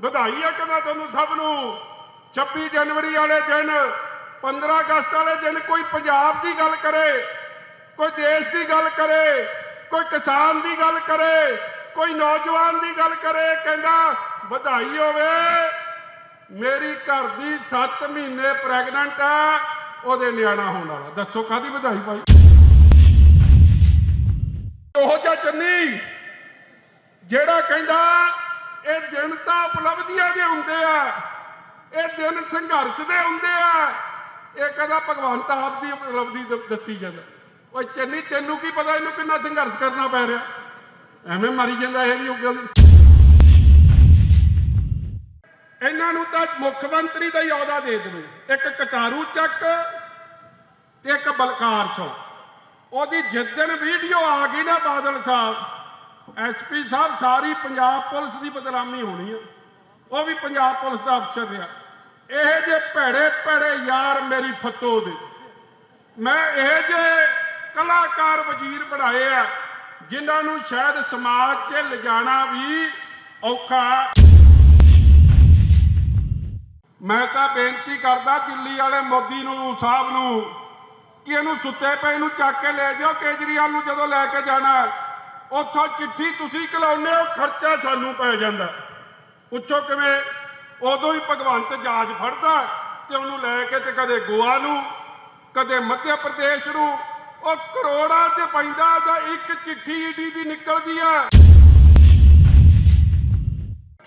ਵਧਾਈ ਆ ਕਹਿੰਦਾ ਤੁਹਾਨੂੰ ਸਭ ਨੂੰ। 26 ਜਨਵਰੀ ਵਾਲੇ ਦਿਨ 15 ਅਗਸਤ ਵਾਲੇ ਦਿਨ ਕੋਈ ਪੰਜਾਬ ਦੀ ਗੱਲ ਕਰੇ, ਕੋਈ ਦੇਸ਼ ਦੀ ਗੱਲ ਕਰੇ, ਕੋਈ ਕਿਸਾਨ ਦੀ ਗੱਲ ਕਰੇ, ਕੋਈ ਨੌਜਵਾਨ ਦੀ ਗੱਲ ਕਰੇ, ਕਹਿੰਦਾ ਵਧਾਈ ਹੋਵੇ। ਮੇਰੀ ਘਰ ਦੀ 7 ਮਹੀਨੇ ਪ੍ਰੈਗਨੈਂਟ ਆ, ਉਹਦੇ ਨਿਆਣਾ ਹੋਣ ਵਾਲਾ। ਦੱਸੋ ਕਾਦੀ ਵਧਾਈ ਭਾਈ? ਉਹ ਜਿਹਾ ਚੰਨੀ, ਜਿਹੜਾ ਕਹਿੰਦਾ ਇਹ ਦਿਨ ਤਾਂ ਉਪਲਬਧੀਆਂ ਦੇ ਹੁੰਦੇ ਆ। ਇਹ ਦਿਨ ਸੰਘਰਸ਼ ਦੇ ਹੁੰਦੇ ਆ। ਇਹ ਕਹਿੰਦਾ ਭਗਵੰਤ ਆਪ ਦੀ ਉਪਲਬਧੀ ਦੱਸੀ ਜਾਂਦਾ। ਓਏ ਚੰਨੀ, ਤੈਨੂੰ ਕੀ ਪਤਾ ਇਹਨੂੰ ਕਿੰਨਾ ਸੰਘਰਸ਼ ਕਰਨਾ ਪੈ ਰਿਹਾ? ਐਵੇਂ ਮਰੀ ਜਾਂਦਾ ਇਹ ਵੀ ਉਗਲ ਇਹਨਾਂ ਨੂੰ ਤਾਂ ਮੁੱਖ ਮੰਤਰੀ ਦਾ ਹੀ ਅਹੁਦਾ ਦੇ ਦੇਵੇ। ਇੱਕ ਕਟਾਰੂ ਚੱਕ ਤੇ ਇੱਕ ਬਲਕਾਰ ਚੋਂ ਉਹਦੀ ਜਿੱਦਣ ਵੀਡੀਓ ਆ ਗਈ ਨਾ ਬਾਦਲ ਸਾਹਿਬ ਐਸਪੀ ਸਾਹਿਬ, ਸਾਰੀ ਪੰਜਾਬ ਪੁਲਿਸ ਦੀ ਬਦਨਾਮੀ ਹੋਣੀ ਆ। ਉਹ ਵੀ ਪੰਜਾਬ ਪੁਲਿਸ ਦਾ ਅਫਸਰ ਰਿਹਾ ਇਹ ਜੇ ਭੈੜੇ ਭੈੜੇ ਯਾਰ ਮੇਰੀ ਫੱਤੋ ਦੇ। ਮੈਂ ਇਹ ਜੇ ਕਲਾਕਾਰ ਵਜ਼ੀਰ ਬਣਾਏ ਆ, ਜਿਨ੍ਹਾਂ ਨੂੰ ਸ਼ਾਇਦ ਸਮਾਜ 'ਚ ਲਿਜਾਣਾ ਵੀ ਔਖਾ। ਮੈਂ ਤਾਂ ਬੇਨਤੀ ਕਰਦਾ ਦਿੱਲੀ ਵਾਲੇ ਮੋਦੀ ਨੂੰ, ਸਾਹਿਬ ਨੂੰ, ਕਿ ਇਹਨੂੰ ਸੁੱਤੇ ਪਏ ਨੂੰ ਚੱਕ ਕੇ ਲੈ ਜਾਓ, ਕੇਜਰੀਵਾਲ ਨੂੰ ਜਦੋਂ ਲੈ ਕੇ ਜਾਣਾ। ਉੱਥੋਂ ਚਿੱਠੀ ਤੁਸੀਂ ਕਲਾਉਂਦੇ ਹੋ, ਖਰਚਾ ਸਾਨੂੰ ਪੈ ਜਾਂਦਾ। ਪੁੱਛੋ ਕਿਵੇਂ, ਉਦੋਂ ਹੀ ਭਗਵੰਤ ਜਾਜ ਫੜਦਾ ਤੇ ਉਹਨੂੰ ਲੈ ਕੇ ਤੇ ਕਦੇ ਗੋਆ ਨੂੰ, ਕਦੇ ਮੱਧ ਪ੍ਰਦੇਸ਼ ਨੂੰ। ਉਹ ਕਰੋੜਾਂ ਤੇ ਪੈਂਦਾ ਜਾਂ ਇੱਕ ਚਿੱਠੀ ਈਡੀ ਦੀ ਨਿਕਲਦੀ ਆ।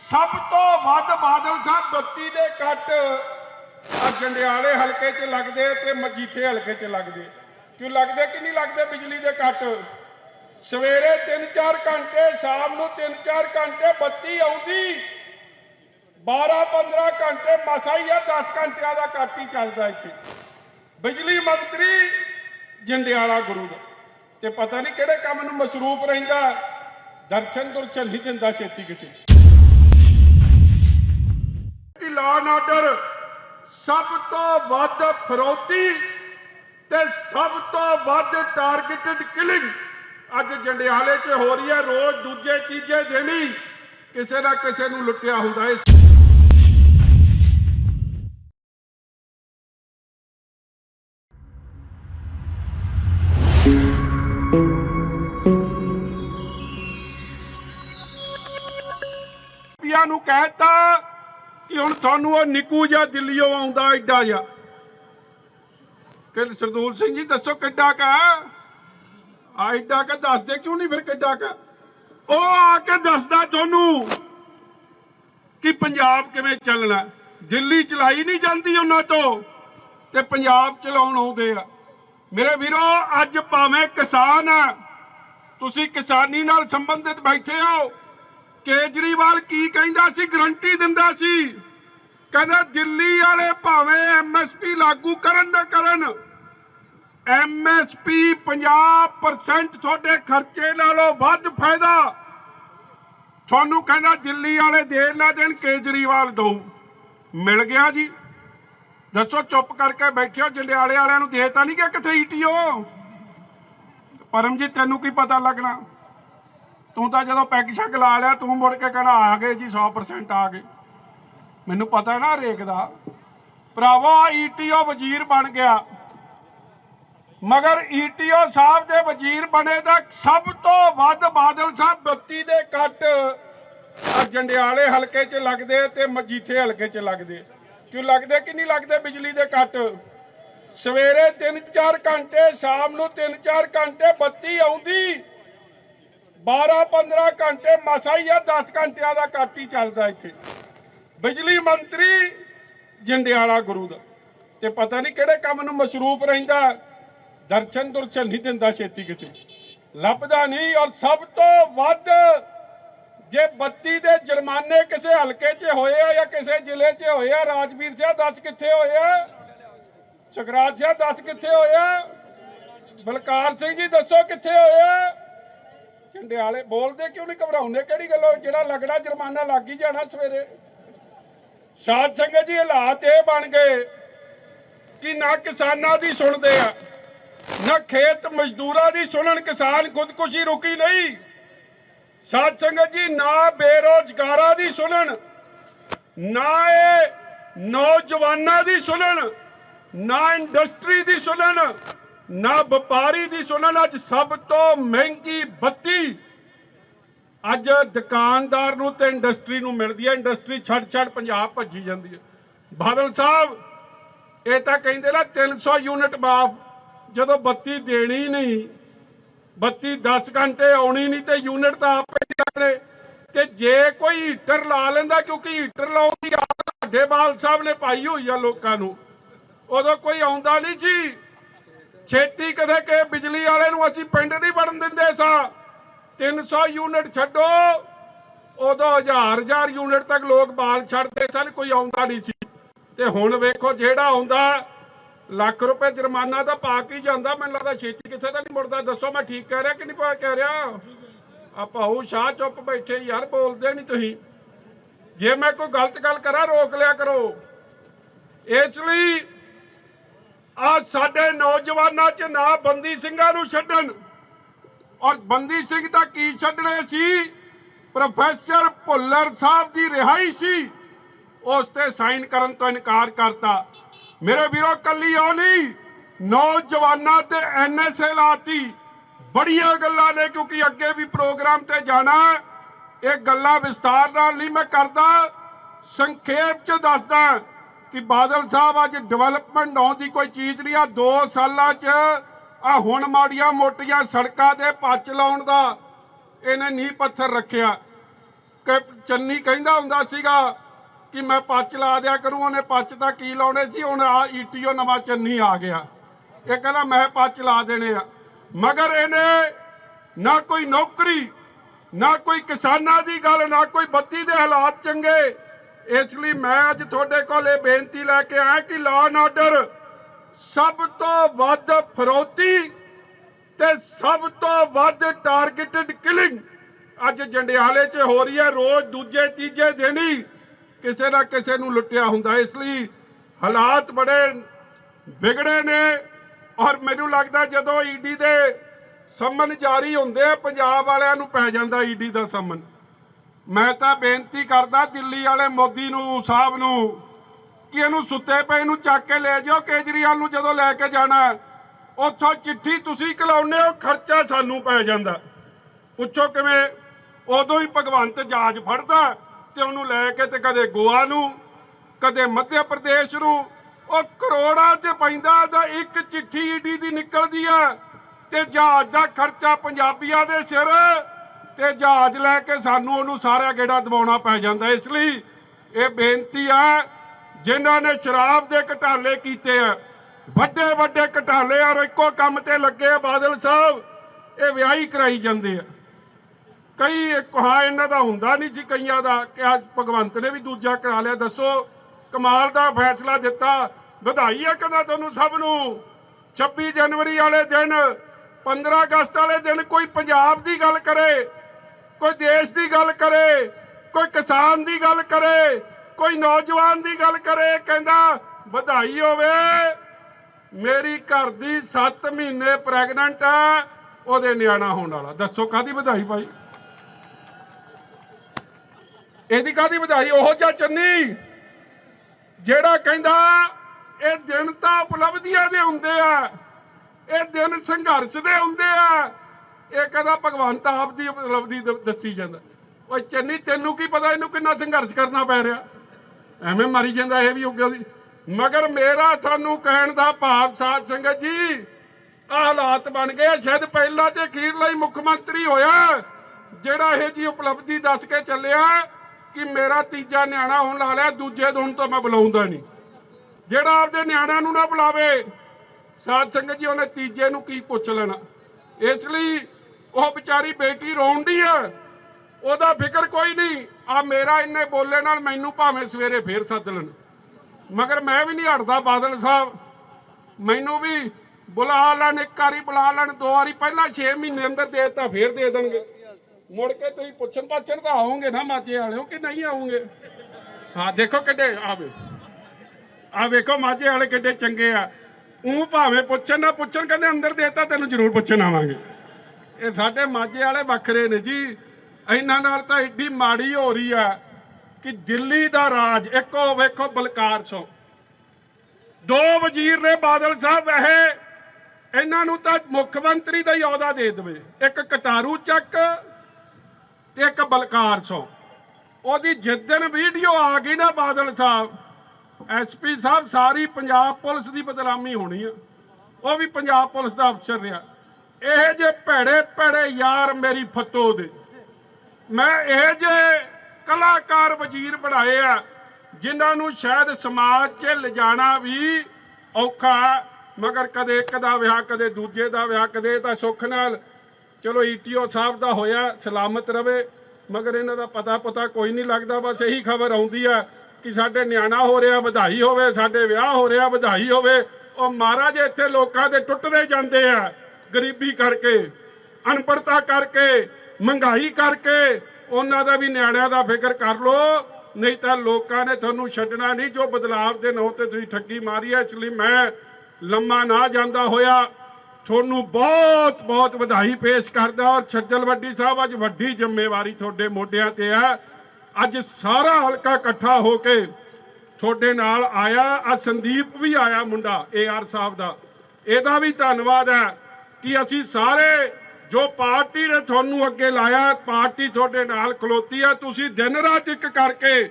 ਸਭ ਤੋਂ ਵੱਧ ਬਾਦਲ ਸਾਹਿਬ ਬੱਤੀ ਦੇ ਕੱਟ ਆ ਜੰਡਿਆਲੇ ਹਲਕੇ 'ਚ ਲੱਗਦੇ ਤੇ ਮਜੀਠੇ ਹਲਕੇ 'ਚ ਲੱਗਦੇ। ਕਿਉਂ ਲੱਗਦੇ ਕਿ ਨਹੀਂ ਲੱਗਦੇ ਬਿਜਲੀ ਦੇ ਕੱਟ? ਸਵੇਰੇ 3-4 ਘੰਟੇ, ਸ਼ਾਮ ਨੂੰ 3-4 ਘੰਟੇ ਬੱਤੀ ਆਉਂਦੀ। 12-15 ਘੰਟੇ ਮਸਾ ਹੀ ਆ 10 ਘੰਟਿਆਂ ਦਾ ਕੱਟ ਹੀ ਚੱਲਦਾ ਇੱਥੇ। ਬਿਜਲੀ ਮੰਤਰੀ ਜੰਡਿਆਲਾ ਗੁਰੂ ਦਾ। ਤੇ ਪਤਾ ਨਹੀਂ ਕਿਹੜੇ ਕੰਮ ਨੂੰ ਮਸਰੂਫ ਰਹਿੰਦਾ। ਦਰਸ਼ਨ ਦੁਰਸ਼ਨ ਨਹੀਂ ਦਿੰਦਾ ਛੇਤੀ ਕਿਤੇ। ਕਿ ਲਾਅ ਆਰਡਰ ਸਭ ਤੋਂ ਵੱਧ ਫਰੋਤੀ ਤੇ ਸਭ ਤੋਂ ਵੱਧ ਟਾਰਗੇਟਡ ਕਿਲਿੰਗ ਅੱਜ ਜੰਡਿਆਲੇ 'ਚ ਹੋ ਰਹੀ ਹੈ, ਰੋਜ਼ ਦੂਜੇ, ਤੀਜੇ ਦਿਨ ਹੀ ਕਿਸੇ ਨਾ ਕਿਸੇ ਨੂੰ ਲੁੱਟਿਆ ਹੁੰਦਾ ਹੈ। ਪਿਆ ਨੂੰ ਕਹਿਤਾ ਕਿ ਹੁਣ ਤੁਹਾਨੂੰ ਉਹ ਨਿੱਕੂ ਜਿਹਾ ਦਿੱਲੀੋਂ ਆਉਂਦਾ, ਐਡਾ ਜਿਹਾ। ਕਿ ਸਰਦੂਲ ਸਿੰਘ ਜੀ, ਦੱਸੋ ਕਿੱਡਾ ਕਾ ਆ ਐਡਾ ਕਾ ਦੱਸਦੇ ਕਿਉਂ ਨਹੀਂ ਫਿਰ ਕਿੱਡਾ ਕਾ? ਉਹ ਆ ਕੇ ਦੱਸਦਾ ਤੁਹਾਨੂੰ ਕਿ ਪੰਜਾਬ ਕਿਵੇਂ ਚੱਲਣਾ ਦਿੱਲੀ ਚਲਾਈ ਨਹੀਂ ਜਾਂਦੀ ਉਹਨਾਂ ਤੋਂ ਤੇ ਪੰਜਾਬ ਚਲਾਉਣ ਆਉਂਦੇ ਆ। ਮੇਰੇ ਵੀਰੋ, ਅੱਜ ਭਾਵੇਂ ਕਿਸਾਨ ਆ, ਤੁਸੀਂ ਕਿਸਾਨੀ ਨਾਲ ਸੰਬੰਧਿਤ ਬੈਠੇ ਹੋ। ਕੇਜਰੀਵਾਲ ਕੀ ਕਹਿੰਦਾ ਸੀ? ਗਰੰਟੀ ਦਿੰਦਾ ਸੀ। ਕਹਿੰਦਾ ਦਿੱਲੀ ਵਾਲੇ ਭਾਵੇਂ ਐਮਐਸਪੀ ਲਾਗੂ ਕਰਨ ਨਾ ਕਰਨ ਐਮਐਸਪੀ 50% ਤੁਹਾਡੇ ਖਰਚੇ ਨਾਲੋਂ ਵੱਧ ਫਾਇਦਾ। ਤੁਹਾਨੂੰ ਕਹਿੰਦਾ ਦਿੱਲੀ ਵਾਲੇ ਦੇਣ ਨਾ ਦੇਣ ਕੇਜਰੀਵਾਲ ਦੋ ਮਿਲ ਗਿਆ ਜੀ। ਦੱਸੋ ਚੁੱਪ ਕਰਕੇ ਬੈਠਿਓ, ਜੰਡਿਆਲੇ ਵਾਲਿਆਂ ਨੂੰ ਦੇਤਾ ਨਹੀਂ ਕਿ ਕਿੱਥੇ ਈਟੀਓ ਪਰਮਜੀਤ, ਤੈਨੂੰ ਕੀ ਪਤਾ ਲੱਗਣਾ? ਤੂੰ ਤਾਂ ਜਦੋਂ ਪੈਗ ਸ਼ੈਗ ਲਾ ਲਿਆ, ਤੂੰ ਮੁੜ ਕੇ ਕਹਿਣਾ ਆ ਗਏ ਜੀ 100% ਆ ਗਏ। ਮੈਨੂੰ ਪਤਾ ਹੈ ਨਾ ਰੇਕ ਦਾ। ਭਰਾਵੋ ਈਟੀਓ ਵਜ਼ੀਰ ਬਣ ਗਿਆ। ਮਗਰ ਈਟੀਓ ਸਾਹਿਬ ਦੇ ਵਜ਼ੀਰ ਬਣੇ ਦਾ ਸਭ ਤੋਂ ਵੱਧ ਬਾਦਲ ਸਾਹਿਬ ਬੱਤੀ ਦੇ ਕੱਟ ਜੰਡਿਆਲੇ ਹਲਕੇ 'ਚ ਲੱਗਦੇ ਤੇ ਮਜੀਠੇ ਹਲਕੇ 'ਚ ਲੱਗਦੇ। ਕਿਉਂ ਲੱਗਦੇ ਕਿ ਨਹੀਂ ਲੱਗਦੇ ਬਿਜਲੀ ਦੇ ਕੱਟ? ਸਵੇਰੇ 3-4 ਘੰਟੇ, ਸ਼ਾਮ ਨੂੰ 3-4 ਘੰਟੇ ਬੱਤੀ ਆਉਂਦੀ। 12-15 ਘੰਟੇ ਮਸਾ ਹੀ ਆ 10 ਘੰਟਿਆਂ ਦਾ ਕੱਟ ਹੀ ਚੱਲਦਾ ਇੱਥੇ। ਬਿਜਲੀ ਮੰਤਰੀ ਜੰਡਿਆਲਾ ਗੁਰੂ ਦਾ। ਤੇ ਪਤਾ ਨਹੀਂ ਕਿਹੜੇ ਕੰਮ ਨੂੰ ਮਸਰੂਫ ਰਹਿੰਦਾ। ਦਰਸ਼ਨ ਦੁਰਸ਼ਨ ਨਹੀਂ ਦਿੰਦਾ ਛੇਤੀ ਕਿਤੇ। ਲੱਭਦਾ ਨਹੀਂ ਔਰ ਸਭ ਤੋਂ ਵੱਧ ਜੇ ਬੱਤੀ ਦੇ ਜੁਰਮਾਨੇ ਕਿਸੇ ਹਲਕੇ 'ਚ ਹੋਏ ਆ ਜਾਂ ਕਿਸੇ ਜ਼ਿਲ੍ਹੇ 'ਚ ਹੋਏ ਆ, ਰਾਜਵੀਰ ਸਿੰਘ ਦੱਸ ਕਿੱਥੇ ਹੋਏ ਆ? ਸੁਖਰਾਜ ਸਿੰਘ ਦੱਸ ਕਿੱਥੇ ਹੋਏ ਆ? ਬਲਕਾਰ ਸਿੰਘ ਜੀ ਦੱਸੋ ਕਿੱਥੇ ਹੋਏ ਆ? ਝੰਡਿਆਲੇ ਬੋਲਦੇ ਕਿਉਂ ਨਹੀਂ, ਘਬਰਾਉਂਦੇ ਕਿਹੜੀ ਗੱਲੋਂ ਜਿਹੜਾ ਲੱਗਣਾ ਜੁਰਮਾਨਾ ਲੱਗ ਹੀ ਜਾਣਾ ਸਵੇਰੇ। ਸਾਧ ਸੰਗਤ ਜੀ ਹਾਲਾਤ ਇਹ ਬਣ ਗਏ ਕਿ ਨਾ ਕਿਸਾਨਾਂ ਦੀ ਸੁਣਦੇ ਆ। ਨਾ ਖੇਤ ਮਜ਼ਦੂਰਾਂ ਦੀ ਸੁਣਨ, ਕਿਸਾਨ ਖੁਦਕੁਸ਼ੀ ਰੁਕੀ ਨਹੀਂ। ਸਾਧ ਸੰਗਤ ਜੀ, ਨਾ ਬੇਰੋਜ਼ਗਾਰਾਂ ਦੀ ਸੁਣਨ, ਨਾ ਇਹ ਨੌਜਵਾਨਾਂ ਦੀ ਸੁਣਨ, ਨਾ ਇੰਡਸਟਰੀ ਦੀ ਸੁਣਨ, ਨਾ ਵਪਾਰੀ ਦੀ ਸੁਣਨ। ਅੱਜ ਸਭ ਤੋਂ ਮਹਿੰਗੀ ਬੱਤੀ ਅੱਜ ਦੁਕਾਨਦਾਰ ਨੂੰ ਤੇ ਇੰਡਸਟਰੀ ਨੂੰ ਮਿਲਦੀ ਹੈ। ਇੰਡਸਟਰੀ ਛੱਡ ਛੱਡ ਪੰਜਾਬ ਭੱਜੀ ਜਾਂਦੀ ਹੈ। ਬਾਦਲ ਸਾਹਿਬ, ਇਹ ਤਾਂ ਕਹਿੰਦੇ ਨਾ 300 ਯੂਨਿਟ ਮਾਫ ਜਦੋਂ ਬੱਤੀ ਦੇਣੀ ਨਹੀਂ, ਬੱਤੀ 10 ਘੰਟੇ ਆਉਣੀ ਨਹੀਂ ਤੇ ਯੂਨਿਟ ਤਾਂ ਆਪੇ ਜਾਣੇ ਤੇ ਜੇ ਕੋਈ ਹੀਟਰ ਲਾ ਲੈਂਦਾ ਕਿਉਂਕਿ ਹੀਟਰ ਲਾਉਣ ਦੀ ਆਦਤ ਸਾਡੇ ਸਾਹਿਬ ਨੇ ਪਾਈ ਹੋਈ ਆ ਲੋਕਾਂ ਨੂੰ, ਉਦੋਂ ਕੋਈ ਆਉਂਦਾ ਨਹੀਂ ਸੀ। ਛੇਤੀ ਕਦੇ ਕਿ ਬਿਜਲੀ ਵਾਲੇ ਨੂੰ ਅਸੀਂ ਪਿੰਡ ਨਹੀਂ ਵੜਨ ਦਿੰਦੇ ਸਾਂ। 300 ਯੂਨਿਟ ਛੱਡੋ, ਉਦੋਂ ਹਜ਼ਾਰ ਹਜ਼ਾਰ ਯੂਨਿਟ ਤੱਕ ਲੋਕ ਬਾਲ ਛੱਡਦੇ ਸਨ, ਕੋਈ ਆਉਂਦਾ ਨਹੀਂ ਸੀ। ਤੇ ਹੁਣ ਵੇਖੋ ਜਿਹੜਾ ਆਉਂਦਾ ਲੱਖ ਰੁਪਏ ਜੁਰਮਾਨਾ ਤਾਂ ਪਾ ਕੇ ਜਾਂਦਾ, ਮੈਨੂੰ ਲੱਗਦਾ ਛੇਤੀ ਕਿੱਥੇ ਤਾਂ ਨਹੀਂ ਮੁੜਦਾ। ਦੱਸੋ ਮੈਂ ਠੀਕ ਕਹਿ ਰਿਹਾ ਕਿ ਨਹੀਂ ਪਾ ਕਹਿ ਰਿਹਾ? ਆ ਭਾਊ ਸ਼ਾਹ ਚੁੱਪ ਬੈਠੇ ਯਾਰ, ਬੋਲਦੇ ਨਹੀਂ ਤੁਸੀਂ। ਜੇ ਮੈਂ ਕੋਈ ਗਲਤ ਗੱਲ ਕਰਾਂ, ਰੋਕ ਲਿਆ ਕਰੋ। ਇਸ ਲਈ ਆ ਸਾਡੇ ਨੌਜਵਾਨਾਂ 'ਚ ਨਾ ਬੰਦੀ ਸਿੰਘਾਂ ਨੂੰ ਛੱਡਣ। ਔਰ ਬੰਦੀ ਸਿੰਘ ਤਾਂ ਕੀ ਛੱਡਣੇ ਸੀ? ਪ੍ਰੋਫੈਸਰ ਭੁੱਲਰ ਸਾਹਿਬ ਦੀ ਰਿਹਾਈ ਸੀ। ਉਸ ਤੇ ਸਾਈਨ ਕਰਨ ਤੋਂ ਇਨਕਾਰ ਕਰਤਾ। ਮੇਰੇ ਵੀਰੋ, ਕੱਲੀ ਉਹ ਨਹੀਂ, ਨੌਜਵਾਨਾਂ ਤੇ ਐਨਐਸਏ ਲਾਤੀ। ਬੜੀਆਂ ਗੱਲਾਂ ਨੇ, ਕਿਉਂਕਿ ਅੱਗੇ ਵੀ ਪ੍ਰੋਗਰਾਮ ਤੇ ਜਾਣਾ ਇਹ ਗੱਲਾਂ ਵਿਸਤਾਰ ਨਾਲ ਨਹੀਂ ਮੈਂ ਕਰਦਾ। ਸੰਖੇਪ ਚ ਦੱਸਦਾ ਕਿ ਬਾਦਲ ਸਾਹਿਬ ਅੱਜ ਡਿਵੈਲਪਮੈਂਟ ਹੋਣ ਦੀ ਕੋਈ ਚੀਜ਼ ਨਹੀਂ। ਆ 2 ਸਾਲਾਂ ਚ ਆ ਹੁਣ ਮਾੜੀਆਂ ਮੋਟੀਆਂ ਸੜਕਾਂ ਦੇ ਪੱਚ ਲਾਉਣ ਦਾ ਇਹਨੇ ਨੀਂਹ ਪੱਥਰ ਰੱਖਿਆ। ਕਿ ਚੰਨੀ ਕਹਿੰਦਾ ਹੁੰਦਾ ਸੀਗਾ ਕਿ ਮੈਂ ਪੱਚ ਲਾ ਦਿਆ ਕਰੂੰ, ਉਹਨੇ ਪੱਚ ਤਾਂ ਕੀ ਲਾਉਣੇ ਸੀ? ਹੁਣ ਆ ਈਟੀਓ ਨਵਾਂ ਚੰਨੀ ਆ ਗਿਆ। ਇਹ ਕਹਿੰਦਾ ਮੈਂ ਪੱਚ ਲਾ ਦੇਣੇ ਆ। ਮਗਰ ਇਹਨੇ ਨਾ ਕੋਈ ਨੌਕਰੀ, ਨਾ ਕੋਈ ਕਿਸਾਨਾਂ ਦੀ ਗੱਲ, ਨਾ ਕੋਈ ਬੱਤੀ ਦੇ ਹਾਲਾਤ ਚੰਗੇ। ਇਸ ਲਈ ਮੈਂ ਅੱਜ ਤੁਹਾਡੇ ਕੋਲ ਇਹ ਬੇਨਤੀ ਲੈ ਕੇ ਆਇਆ ਕਿ ਲਾਅ ਐਂਡ ਆਰਡਰ ਸਭ ਤੋਂ ਵੱਧ ਫਰੋਤੀ ਤੇ ਸਭ ਤੋਂ ਵੱਧ ਟਾਰਗੇਟਡ ਕਿਲਿੰਗ ਅੱਜ ਜੰਡਿਆਲੇ 'ਚ ਹੋ ਰਹੀ ਹੈ। ਰੋਜ਼ ਦੂਜੇ, ਤੀਜੇ ਦਿਨ ਹੀ ਕਿਸੇ ਨਾ ਕਿਸੇ ਨੂੰ ਲੁੱਟਿਆ ਹੁੰਦਾ ਇਸ ਲਈ ਹਾਲਾਤ ਬੜੇ ਵਿਗੜੇ ਨੇ ਔਰ ਮੈਨੂੰ ਲੱਗਦਾ ਜਦੋਂ ਈਡੀ ਦੇ ਸੰਮਨ ਜਾਰੀ ਹੁੰਦੇ ਆ, ਪੰਜਾਬ ਵਾਲਿਆਂ ਨੂੰ ਪੈ ਜਾਂਦਾ ਈਡੀ ਦਾ ਸੰਮਨ। ਮੈਂ ਤਾਂ ਬੇਨਤੀ ਕਰਦਾ ਦਿੱਲੀ ਵਾਲੇ ਮੋਦੀ ਨੂੰ, ਸਾਹਿਬ ਨੂੰ, ਕਿ ਇਹਨੂੰ ਸੁੱਤੇ ਪਏ ਨੂੰ ਚੱਕ ਕੇ ਲੈ ਜਾਓ, ਕੇਜਰੀਵਾਲ ਨੂੰ ਜਦੋਂ ਲੈ ਕੇ ਜਾਣਾ, ਉੱਥੋਂ ਚਿੱਠੀ ਤੁਸੀਂ ਕਲਾਉਨੇ ਹੋ, ਖਰਚਾ ਸਾਨੂੰ ਪੈ ਜਾਂਦਾ। ਪੁੱਛੋ ਕਿਵੇਂ, ਉਦੋਂ ਹੀ ਭਗਵੰਤ ਜਾਜ ਫੜਦਾ। ਤੇ ਉਹਨੂੰ ਲੈ ਕੇ ਤੇ ਕਦੇ ਗੋਆ ਨੂੰ, ਕਦੇ ਮੱਧ ਪ੍ਰਦੇਸ਼ ਨੂੰ, ਉਹ ਕਰੋੜਾਂ ਤੇ ਪੈਂਦਾ ਤਾਂ ਇੱਕ ਚਿੱਠੀ ਈਡੀ ਦੀ ਨਿਕਲਦੀ ਆ, ਤੇ ਜਹਾਜ਼ ਦਾ ਖਰਚਾ ਪੰਜਾਬੀਆਂ ਦੇ ਸਿਰ, ਤੇ ਜਹਾਜ਼ ਲੈ ਕੇ ਸਾਨੂੰ ਉਹਨੂੰ ਸਾਰਾ ਗੇੜਾ ਦਬਾਉਣਾ ਪੈ ਜਾਂਦਾ। ਇਸ ਲਈ ਇਹ ਬੇਨਤੀ ਆ, ਜਿਨ੍ਹਾਂ ਨੇ ਸ਼ਰਾਬ ਦੇ ਘਟਾਲੇ ਕੀਤੇ ਆ, ਵੱਡੇ ਵੱਡੇ ਘਟਾਲੇ ਔਰ ਇੱਕੋ ਕੰਮ ਤੇ ਲੱਗੇ ਬਾਦਲ ਸਾਹਿਬ, ਇਹ ਵਿਆਹੀ ਕਰਾਈ ਜਾਂਦੇ ਆ। ਕਈ ਇੱਕ ਇਹਨਾਂ ਦਾ ਹੁੰਦਾ ਨਹੀਂ ਸੀ ਕਈਆਂ ਦਾ ਕਿ ਅੱਜ ਭਗਵੰਤ ਨੇ ਵੀ ਦੂਜਾ ਕਰਾ ਲਿਆ। ਦੱਸੋ, ਕਮਾਲ ਦਾ ਫੈਸਲਾ ਦਿੱਤਾ। ਵਧਾਈ ਹੈ ਕਹਿੰਦਾ ਤੁਹਾਨੂੰ ਸਭ ਨੂੰ। 26 ਜਨਵਰੀ ਵਾਲੇ ਦਿਨ 15 ਅਗਸਤ ਵਾਲੇ ਦਿਨ ਕੋਈ ਪੰਜਾਬ ਦੀ ਗੱਲ ਕਰੇ, ਕੋਈ ਦੇਸ਼ ਦੀ ਗੱਲ ਕਰੇ, ਕੋਈ ਕਿਸਾਨ ਦੀ ਗੱਲ ਕਰੇ, ਕੋਈ ਨੌਜਵਾਨ ਦੀ ਗੱਲ ਕਰੇ, ਕਹਿੰਦਾ ਵਧਾਈ ਹੋਵੇ। ਮੇਰੀ ਘਰ ਦੀ 7 ਮਹੀਨੇ ਪ੍ਰੈਗਨੈਂਟ ਹੈ ਉਹਦੇ ਨਿਆਣਾ ਹੋਣ ਵਾਲਾ। ਦੱਸੋ ਕਾਦੀ ਵਧਾਈ ਭਾਈ? ਇਹਦੀ ਕਾਦੀ ਵਧਾਈ? ਉਹ ਜਿਹਾ ਚੰਨੀ। ਜਿਹੜਾ ਕਹਿੰਦਾ, ਇਹ ਦਿਨ ਤਾਂ ਉਪਲਬਧੀਆਂ ਦੇ ਹੁੰਦੇ ਆ। ਇਹ ਦਿਨ ਸੰਘਰਸ਼ ਦੇ ਹੁੰਦੇ ਆ। ਇਹ ਕਹਿੰਦਾ ਭਗਵੰਤ ਆਪ ਦੀ ਉਪਲਬਧੀ ਦੱਸੀ ਜਾਂਦਾ। ਓਏ ਚੰਨੀ, ਤੈਨੂੰ ਕੀ ਪਤਾ ਇਹਨੂੰ ਕਿੰਨਾ ਸੰਘਰਸ਼ ਕਰਨਾ ਪੈ ਰਿਹਾ? ਐਵੇਂ ਮਰੀ ਜਾਂਦਾ ਇਹ ਵੀ ਉੱਗਿਆ ਮਗਰ ਮੇਰਾ ਤੁਹਾਨੂੰ ਕਹਿਣ ਦਾ ਭਾਵ ਸਾਧ ਸੰਗਤ ਜੀ, ਆਹ ਹਾਲਾਤ ਬਣ ਗਏ ਸ਼ਾਇਦ ਪਹਿਲਾ ਤੇ ਅਖੀਰਲਾ ਹੀ ਮੁੱਖ ਮੰਤਰੀ ਹੋਇਆ, ਜਿਹੜਾ ਇਹ ਜੀ ਉਪਲਬਧੀ ਦੱਸ ਕੇ ਚੱਲਿਆ। ਕਿ ਮੇਰਾ ਤੀਜਾ ਨਿਆਣਾ ਹੁਣ ਲਾ ਲਿਆ, ਦੂਜੇ ਹੁਣ ਤਾਂ ਮੈਂ ਬੁਲਾਉਂਦਾ ਨਹੀਂ। ਜਿਹੜਾ ਆਪਦੇ ਨਿਆਣਿਆਂ ਨੂੰ ਨਾ ਬੁਲਾਵੇ, ਸਾਧ ਸੰਗਤ ਜੀ, ਉਹਨੇ ਤੀਜੇ ਨੂੰ ਕੀ ਪੁੱਛ ਲੈਣਾ? ਇਸ ਲਈ ਉਹ ਵਿਚਾਰੀ ਬੇਟੀ ਰੋਂਦੀ ਆ। ਉਹਦਾ ਫਿਕਰ ਕੋਈ ਨਹੀਂ, ਆ ਮੇਰਾ ਇੰਨੇ ਬੋਲੇ ਨਾਲ ਮੈਨੂੰ ਭਾਵੇਂ ਸਵੇਰੇ ਫੇਰ ਸੱਦ ਲੈਣ। ਮਗਰ ਮੈਂ ਵੀ ਨਹੀਂ ਹਟਦਾ ਬਾਦਲ ਸਾਹਿਬ। ਮੈਨੂੰ ਵੀ ਬੁਲਾ ਲੈਣ, ਇੱਕ ਵਾਰੀ ਬੁਲਾ ਲੈਣ, ਦੋ ਵਾਰੀ, ਪਹਿਲਾਂ 6 ਮਹੀਨੇ ਅੰਦਰ ਦੇ ਦਿੱਤਾ, ਫੇਰ ਦੇ ਦੇਣਗੇ। ਮੁੜ ਕੇ ਤੁਸੀਂ ਪੁੱਛਣ ਪਾਛਣ ਤਾਂ ਆਉਂਗੇ ਨਾ ਮਾਝੇ ਵਾਲਿਓ ਕਿ ਨਹੀਂ ਆਉਂਗੇ? ਹਾਂ, ਦੇਖੋ ਕਿੱਡੇ ਆਵੇ ਆ ਵੇਖੋ ਮਾਝੇ ਵਾਲੇ ਕਿੱਡੇ ਚੰਗੇ ਆ। ਉਹ ਭਾਵੇਂ ਪੁੱਛਣ ਨਾ ਪੁੱਛਣ, ਕਹਿੰਦੇ ਅੰਦਰ ਦੇਤਾ, ਤੈਨੂੰ ਜ਼ਰੂਰ ਪੁੱਛਣ ਆਵਾਂਗੇ। ਇਹ ਸਾਡੇ ਮਾਝੇ ਵਾਲੇ ਵੱਖਰੇ ਨੇ ਜੀ। ਇਹਨਾਂ ਨਾਲ ਤਾਂ ਏਡੀ ਮਾੜੀ ਹੋ ਰਹੀ ਆ ਕਿ ਦਿੱਲੀ ਦਾ ਰਾਜ, ਇੱਕੋ ਵੇਖੋ ਬਲਕਾਰ ਸੋ ਦੋ ਵਜ਼ੀਰ ਨੇ ਬਾਦਲ ਸਾਹਿਬ, ਇਹ ਇਹਨਾਂ ਨੂੰ ਤਾਂ ਮੁੱਖ ਮੰਤਰੀ ਦਾ ਹੀ ਅਹੁਦਾ ਦੇ ਦੇਵੇ। ਇੱਕ ਕਟਾਰੂ ਚੱਕ ਤੇ ਇੱਕ ਬਲਕਾਰ ਸਿੰਘ ਉਹਦੀ ਜਿਸ ਵੀਡੀਓ ਆ ਗਈ ਨਾ ਬਾਦਲ ਸਾਹਿਬ ਐਸਪੀ ਸਾਹਿਬ, ਸਾਰੀ ਪੰਜਾਬ ਪੁਲਿਸ ਦੀ ਬਦਨਾਮੀ ਹੋਣੀ ਆ। ਉਹ ਵੀ ਪੰਜਾਬ ਪੁਲਿਸ ਦਾ ਅਫਸਰ ਰਿਹਾ। ਇਹ ਜੇ ਭੈੜੇ ਭੈੜੇ ਯਾਰ ਮੇਰੀ ਫਤੋ ਦੇ। ਮੈਂ ਇਹ ਜੇ ਕਲਾਕਾਰ ਵਜ਼ੀਰ ਬਣਾਏ ਆ, ਜਿਨ੍ਹਾਂ ਨੂੰ ਸ਼ਾਇਦ ਸਮਾਜ 'ਚ ਲਿਜਾਣਾ ਵੀ ਔਖਾ, ਮਗਰ ਕਦੇ ਇੱਕ ਦਾ ਵਿਆਹ, ਕਦੇ ਦੂਜੇ ਦਾ ਵਿਆਹ, ਕਦੇ ਤਾਂ ਸੁੱਖ ਨਾਲ ਚਲੋ ਈਟੀਓ ਸਾਹਿਬ ਦਾ ਹੋਇਆ, ਸਲਾਮਤ ਰਵੇ, ਮਗਰ ਇਹਨਾਂ ਦਾ ਪਤਾ ਪਤਾ ਕੋਈ ਨਹੀਂ ਲੱਗਦਾ, ਬਸ ਇਹੀ ਖਬਰ ਆਉਂਦੀ ਆ ਕਿ ਸਾਡੇ ਨਿਆਣਾ ਹੋ ਰਿਹਾ, ਵਧਾਈ ਹੋਵੇ, ਸਾਡੇ ਵਿਆਹ ਹੋ ਰਿਹਾ, ਵਧਾਈ ਹੋਵੇ, ਉਹ ਮਹਾਰਾਜ ਇੱਥੇ ਲੋਕਾਂ ਦੇ ਟੁੱਟਦੇ ਜਾਂਦੇ ਆ, ਗਰੀਬੀ ਕਰਕੇ ਅਨਪੜਤਾ ਕਰਕੇ, ਮਹਿੰਗਾਈ ਕਰਕੇ, ਉਹਨਾਂ ਦਾ ਵੀ ਨਿਆਣਿਆਂ ਦਾ ਫਿਕਰ ਕਰ ਲੋ ਨਹੀਂ ਤਾਂ ਲੋਕਾਂ ਨੇ ਤੁਹਾਨੂੰ ਛੱਡਣਾ ਨਹੀਂ, ਜੋ ਬਦਲਾਵ ਦੇ ਨਾਂ ਤੇ ਤੁਸੀਂ ਠੱਗੀ ਮਾਰੀ ਹੈ ਇਸ ਲਈ ਮੈਂ ਲੰਮਾ ਨਾ ਜਾਂਦਾ ਹੋਇਆ ਤੁਹਾਨੂੰ ਬਹੁਤ ਬਹੁਤ ਵਧਾਈ ਪੇਸ਼ ਕਰਦਾ ਔਰ ਛੱਜਲ ਵੱਡੀ ਸਾਹਿਬ, ਅੱਜ ਵੱਡੀ ਜ਼ਿੰਮੇਵਾਰੀ ਤੁਹਾਡੇ ਮੋਢਿਆਂ ਤੇ ਹੈ। ਅੱਜ ਸਾਰਾ ਹਲਕਾ ਇਕੱਠਾ ਹੋ ਕੇ ਤੁਹਾਡੇ ਨਾਲ ਆਇਆ। ਆ ਸੰਦੀਪ ਵੀ ਆਇਆ ਮੁੰਡਾ ਏਆਰ ਸਾਹਿਬ ਦਾ। ਇਹਦਾ ਵੀ ਧੰਨਵਾਦ ਹੈ ਕਿ ਅਸੀਂ ਸਾਰੇ ਜੋ ਪਾਰਟੀ ਨੇ ਤੁਹਾਨੂੰ ਅੱਗੇ ਲਾਇਆ, ਪਾਰਟੀ ਤੁਹਾਡੇ ਨਾਲ ਖਲੋਤੀ ਹੈ। ਤੁਸੀਂ ਦਿਨ ਰਾਤ ਇੱਕ ਕਰਕੇ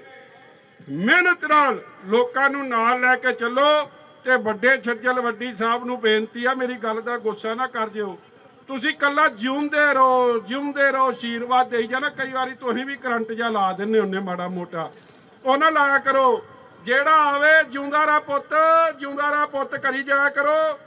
ਮਿਹਨਤ ਨਾਲ ਲੋਕਾਂ ਨੂੰ ਨਾਲ ਲੈ ਕੇ ਚੱਲੋ। ਤੇ ਵੱਡੇ ਛੱਜਲ ਵੱਡੀ ਸਾਹਿਬ ਨੂੰ ਬੇਨਤੀ ਆ, ਮੇਰੀ ਗੱਲ ਦਾ ਗੁੱਸਾ ਨਾ ਕਰ ਜਿਓ। ਤੁਸੀਂ ਕੱਲਾ ਜਿਉਂਦੇ ਰਹੋ ਜਿਉਂਦੇ ਰਹੋ ਆਸ਼ੀਰਵਾਦ ਦੇਈ ਜਾਣਾ। ਕਈ ਵਾਰੀ ਤੁਸੀਂ ਵੀ ਕਰੰਟ ਜਾਂ ਲਾ ਦਿੰਦੇ ਹੁੰਨੇ ਮਾੜਾ ਮੋਟਾ। ਉਹ ਨਾ ਲਾਇਆ ਕਰੋ। ਜਿਹੜਾ ਆਵੇ, ਜਿਉਂਦਾ ਰਾ ਪੁੱਤ, ਜਿਉਂਦਾ ਰਾ ਪੁੱਤ ਕਰੀ ਜਾਇਆ ਕਰੋ।